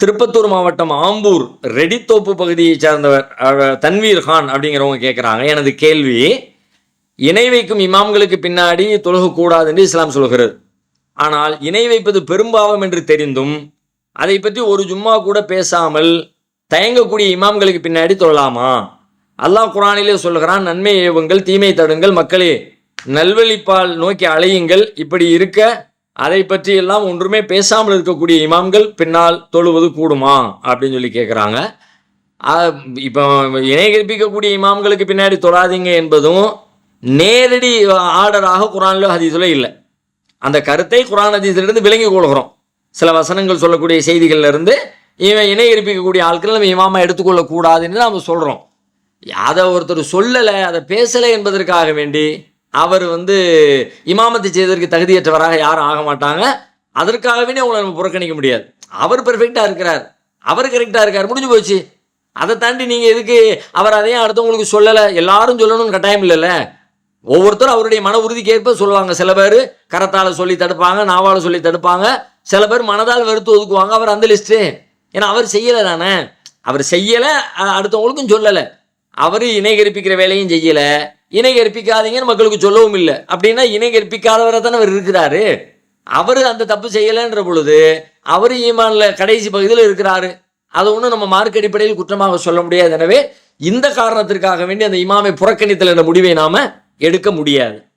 திருப்பத்தூர் மாவட்டம் ஆம்பூர் ரெடித்தோப்பு பகுதியை சேர்ந்தவர் தன்வீர் கான் அப்படிங்கிறவங்க கேட்குறாங்க எனது கேள்வி இணை வைக்கும் இமாம்களுக்கு பின்னாடி தொழுகக்கூடாது என்று இஸ்லாம் சொல்கிறது. ஆனால் இணை வைப்பது பெரும்பாவம் என்று தெரிந்தும் அதை பற்றி ஒரு ஜும்மா கூட பேசாமல் தயங்கக்கூடிய இமாம்களுக்கு பின்னாடி தொழலாமா? அல்லாஹ் குரானிலே சொல்கிறான் நன்மை ஏவுங்கள் தீமை தடுங்கள் மக்களே நல்வழிப்பால் நோக்கி அலையுங்கள் இப்படி இருக்க அதை பற்றி எல்லாம் ஒன்றுமே பேசாமல் இருக்கக்கூடிய இமாம்கள் பின்னால் தொழுவது கூடுமா? அப்படின்னு சொல்லி கேட்குறாங்க இப்போ இணை கற்பிக்கக்கூடிய இமாம்களுக்கு பின்னாடி தொழாதீங்க என்பதும் நேரடி ஆர்டராக குரானிலோ ஹதீஸிலோ இல்லை. அந்த கருத்தை குரான் ஹதீஸிலிருந்து விளங்கி கொள்கிறோம். சில வசனங்கள் சொல்லக்கூடிய செய்திகள்லேருந்து இவன் இணை கற்பிக்கக்கூடிய ஆட்கள் நம்ம இமாமா எடுத்துக்கொள்ளக்கூடாதுன்னு நம்ம சொல்கிறோம் அதை ஒருத்தர் சொல்லலை அதை பேசலை என்பதற்காக வேண்டி அவர் வந்து இமாமத்தை செய்வதற்கு தகுதியற்றவராக யாரும் ஆக மாட்டாங்க. அதற்காகவே அவங்களை நம்ம புறக்கணிக்க முடியாது. அவர் பெர்ஃபெக்டாக இருக்கிறார். அவர் கரெக்டாக இருக்கார். முடிஞ்சு போச்சு. அதை தாண்டி நீங்கள் எதுக்கு அவர் அதையும் அடுத்தவங்களுக்கு சொல்லலை. எல்லாரும் சொல்லணும்னு கட்டாயம் இல்லைல்ல. ஒவ்வொருத்தரும் அவருடைய மன உறுதிக்கேற்ப சொல்லுவாங்க. சில பேர் கரத்தால் சொல்லி தடுப்பாங்க நாவால் சொல்லி தடுப்பாங்க. சில பேர் மனதால் வெறுத்து ஒதுக்குவாங்க. அவர் அந்த லிஸ்ட்டு ஏன்னா அவர் செய்யலை தானே. அவர் செய்யலை அடுத்தவங்களுக்கும் சொல்லலை. அவர் இணை கற்பிக்கிற வேலையும் செய்யலை. இணை கற்பிக்காதீங்கன்னு மக்களுக்கு சொல்லவும் இல்லை. அப்படின்னா இணை கற்பிக்காதவரை தானே அவர் இருக்கிறாரு. அவர் அந்த தப்பு செய்யலைன்ற பொழுது அவர் ஈமான்ல கடைசி பகுதியில் இருக்கிறாரு. அதை ஒன்றும் நம்ம மார்க் அடிப்படையில் குற்றமாக சொல்ல முடியாது. எனவே இந்த காரணத்திற்காக வேண்டி அந்த இமாமை புறக்கணித்தல் என்ற முடிவை நாம் எடுக்க முடியாது.